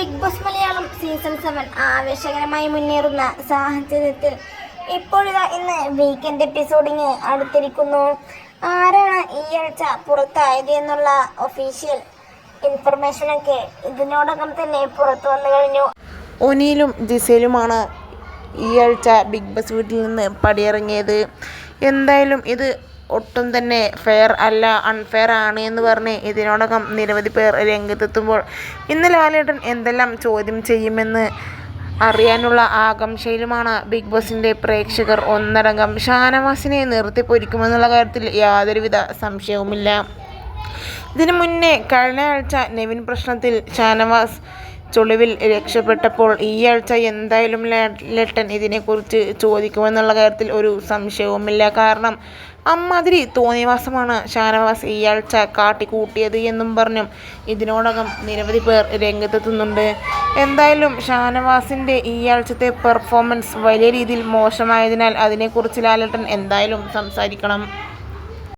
Bigg Boss Malayalam season seven ആവേശകരമായി മുന്നേറുന്ന സാഹചര്യത്തിൽ ഇപ്പോഴിതാ ഇന്ന് വീക്കെൻഡ് എപ്പിസോഡിങ് അടുത്തിരിക്കുന്നു. ആരാണ് ഈ ആഴ്ച പുറത്തായത് എന്നുള്ള ഒഫീഷ്യൽ ഇൻഫർമേഷനൊക്കെ ഇതിനോടകം തന്നെ പുറത്തു വന്നു കഴിഞ്ഞു. ഒനിയിലും ജിസയിലുമാണ് ഈ ആഴ്ച ബിഗ് ബോസ് വീട്ടിൽ നിന്ന് പടിയിറങ്ങിയത്. എന്തായാലും ഇത് ഒട്ടും തന്നെ ഫെയർ അല്ല അൺഫെയർ ആണ് എന്ന് പറഞ്ഞ് ഇതിനോടകം നിരവധി പേർ രംഗത്തെത്തുമ്പോൾ ഇന്ന് ലാലേട്ടൻ എന്തെല്ലാം ചോദ്യം ചെയ്യുമെന്ന് അറിയാനുള്ള ആകാംക്ഷയിലുമാണ് ബിഗ് ബോസിന്റെ പ്രേക്ഷകർ ഒന്നടങ്കം ഷാനവാസിനെ നിർത്തി പൊരിക്കുമെന്നുള്ള കാര്യത്തിൽ യാതൊരുവിധ സംശയവുമില്ല. ഇതിനു മുന്നേ കഴിഞ്ഞ ആഴ്ച നെവിൻ പ്രശ്നത്തിൽ ഷാനവാസ് ചുളിവിൽ രക്ഷപ്പെട്ടപ്പോൾ ഈ ആഴ്ച എന്തായാലും ലേട്ടൻ ഇതിനെക്കുറിച്ച് ചോദിക്കുമെന്നുള്ള കാര്യത്തിൽ ഒരു സംശയവുമില്ല. കാരണം അമ്മാതിരി തോന്നിവാസമാണ് ഷാനവാസ് ഈ ആഴ്ച കാട്ടിക്കൂട്ടിയത് എന്നും പറഞ്ഞും ഇതിനോടകം നിരവധി പേർ രംഗത്തെത്തുന്നുണ്ട്. എന്തായാലും ഷാനവാസിന്റെ ഈ ആഴ്ചത്തെ പെർഫോമൻസ് വലിയ രീതിയിൽ മോശമായതിനാൽ അതിനെക്കുറിച്ച് ലാലേട്ടൻ എന്തായാലും സംസാരിക്കണം.